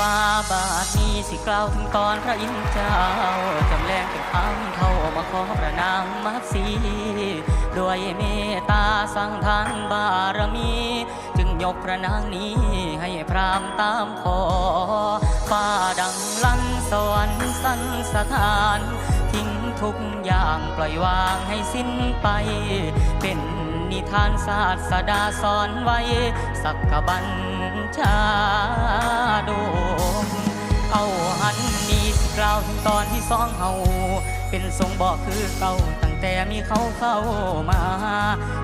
มาบาดนี้สิกล่าวถึงตอนพระอินทร์เจ้าจำแรงเป็นคำเข้ามาขอประนางมัดสีด้วยเมตตาสั่งทานบารมี จึงยกพระนางนี้ให้พรามตามขอฟ้าดังลั่นสวรรค์สันสถาน ทิ้งทุกอย่างปล่อยวางให้สิ้นไปเป็นานศาสตร์ดาสอนไว้ สักกบัญชาดงเอาหันนี้กล่าวถึงตอนที่สองเฮาเป็นทรงบอกคือเก่าตั้งแต่มีเขาเข้ามา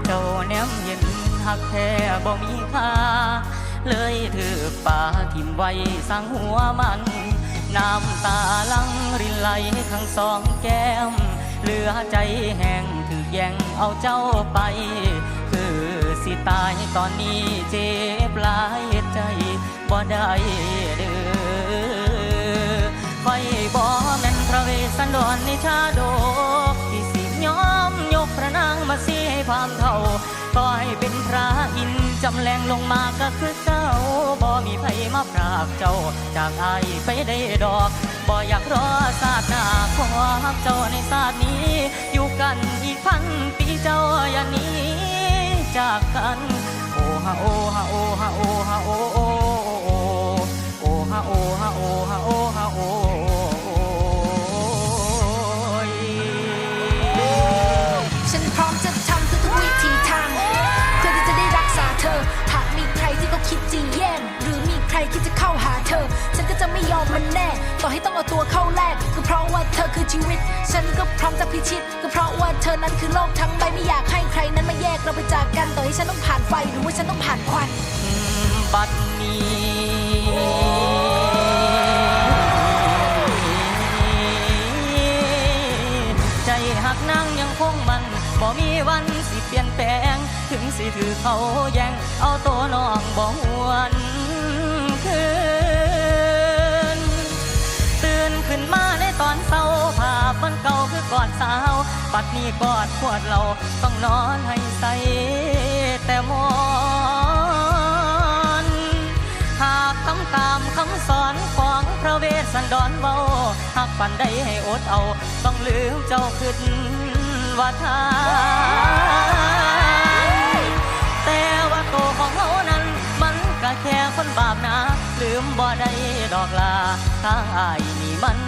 เจ้าแนมเห็นหักแท้บ่มีค่าเลยถือป่าทิมไว้สร้างหัวมัน น้ำตาลังรินไหลทั้งสองแก้ม เหลือใจแห้งถือแย่งเอาเจ้าไป ตายตอนนี้เจ็บหลายใจบ่ได้เด้อคอยบ่แม่นพระเวสสันดรในชาดกที่สิยอมยกพระนางมาเสียให้พามเท่าก็ให้เป็นพระอินจำแรงลงมาก็คือเจ้าบ่มีไผมาพรากเจ้า จากไอไปได้ดอกบ่อยากรอศาสตร์หน้าขอฮักเจ้าในศาสนี้ อยู่กันอีกพันปีเจ้าอย่านี้ จากกัน โอฮะโอฮะโอฮะโอฮะโอโอโอฮะโอฮะโอฮะโอฮะโอฉันพร้อมจะทำทุกวิธีทางเพื่อที่จะได้รักษาเธอ หากมีใครที่เขาคิดจะแย่งหรือมีใครคิดจะเข้าหาเธอ ฉันก็จะไม่ยอมมันแน่ ต่อให้ต้องเอาตัวเข้าแลกก็เพราะว่าเธอคือชีวิต ฉันก็พร้อมจะพิชิต ก็เพราะว่าเธอนั้นคือโลกทั้งใบไม่อยากให้ใครนั้น ให้ฉันต้องผ่านไฟหรือว่าฉันต้องผ่านควัน บัดนี้ ใจหักนั่งยังคงมันบ่มีวันสิเปลี่ยนแปลง ถึงสิถือเขาแย่งเอาตัวน้องบ่หวนคืนตื่นขึ้นมาในตอนเศร้าภาพมันเก่าคือกอดสาว ปัดนี้กอดขวดเราต้องนอนให้ ระเวสสันดรเบาหากปันใดให้อดเอา ต้องลืมเจ้าขึ้นว่าทาแต่ว่าตัวของเขานั้น มันก็แค่คนบาปนะ ลืมบ่ได้ดอกลาทางอายนี่มัน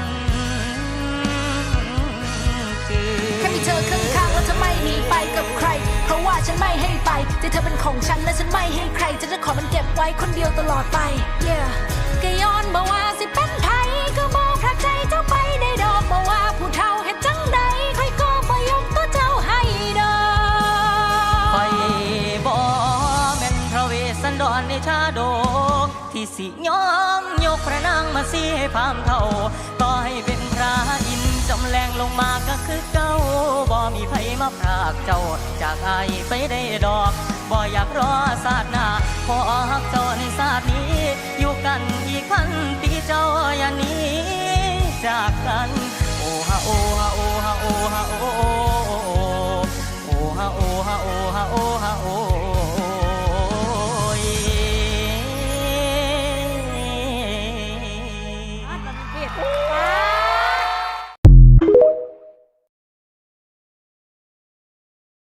จืดแค่มีเธอข้างๆแล้วเธอไม่หนีไปกับใคร เพราะว่าฉันไม่ให้ไปแต่เธอเป็นของฉันและฉันไม่ให้ใคร จะจะขอมันเก็บไว้คนเดียวตลอดไป yeah ก็ย้อนบอกว่าสิเป็น ชาดก ที่สิยอมยกพระนางมาเสียให้พามเท่า ต่อให้เป็นพระอินจำแรงลงมาก็คือเก้าบ่มีไผมาพรากเจ้า จากไอไปได้ดอกบ่อยากรอศาสนาขอฮักเจ้าในศาสนี้ อยู่กันอีกพันปีเจ้าอย่านี้จากกัน